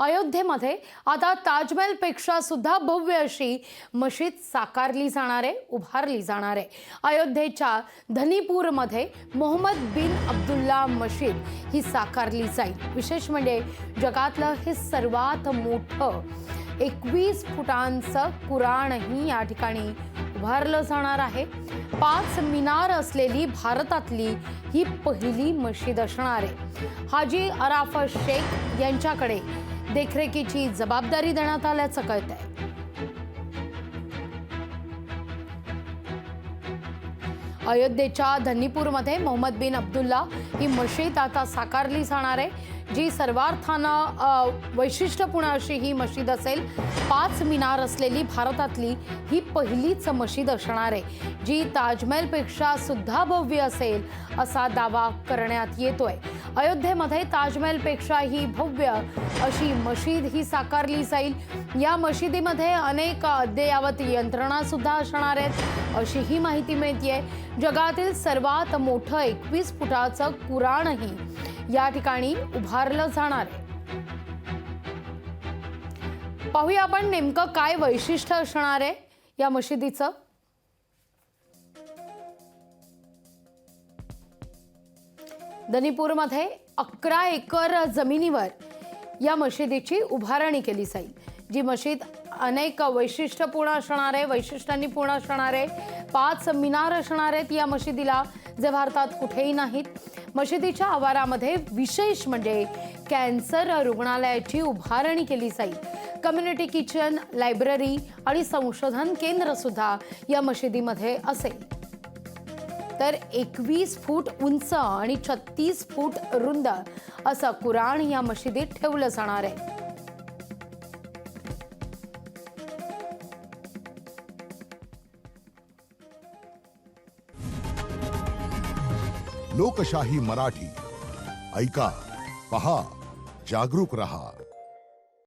अयोध्येमध्ये आता ताजमहलपेक्षा सुद्धा भव्य अशी मशीद साकारली जाणार आहे उभारली जाणार आहे. अयोध्येच्या धनीपूरमध्ये मोहम्मद बिन अब्दुल्ला मशीद ही साकारली जाईल. विशेष म्हणजे जगातलं हे सर्वात मोठं एकवीस फुटांचं कुराणही या ठिकाणी उभारलं जाणार आहे. पाच मिनार असलेली भारतातली ही पहिली मशीद असणार आहे. हाजी अराफत शेख यांच्याकडे देखरेखीची जबाबदारी देण्यात आल्याचं कळत आहे अयोध्येच्या धनीपूरमध्ये मोहम्मद बिन अब्दुल्ला ही मशीद आता साकारली जाणार आहे. जी सर्वार्थानं वैशिष्ट्यपूर्ण अशी ही मशीद असेल पाच मिनार असलेली भारतातली ही पहिलीच मशीद असणार आहे. जी ताजमहलपेक्षा सुद्धा भव्य असेल असा दावा करण्यात येतोय. अयोध्येमध्ये ताजमहलपेक्षा ही भव्य अशी मशीद ही साकारली जाईल. या मशिदीमध्ये अनेक अद्ययावत यंत्रणा सुद्धा असणार आहेत अशी ही माहिती मिळतीये. जगातील सर्वात मोठं एकवीस फुटाचं कुराणही या ठिकाणी उभारलं जाणार आहे. पाहूया आपण नेमकं काय वैशिष्ट्य असणार आहे या मशिदीचं. दनीपूरमध्ये अकरा एकर जमिनीवर या मशिदीची उभारणी केली जाईल. जी मशीद अनेक वैशिष्ट्यपूर्ण असणार आहे वैशिष्ट्यांनी पूर्ण असणार आहे पाच मिनार असणार आहेत या मशिदीला जे भारतात कुठेही नाहीत. मशिदीच्या आवारामध्ये विशेष म्हणजे कॅन्सर रुग्णालयाची उभारणी केली जाईल. कम्युनिटी किचन लायब्ररी आणि संशोधन केंद्रसुद्धा या मशिदीमध्ये असेल. तर एकवीस फूट उंच आणि छत्तीस फूट रुंद असं कुराण या मशिदीत ठेवलं जाणार आहे. लोकशाही मराठी. ऐका पहा जागरूक रहा.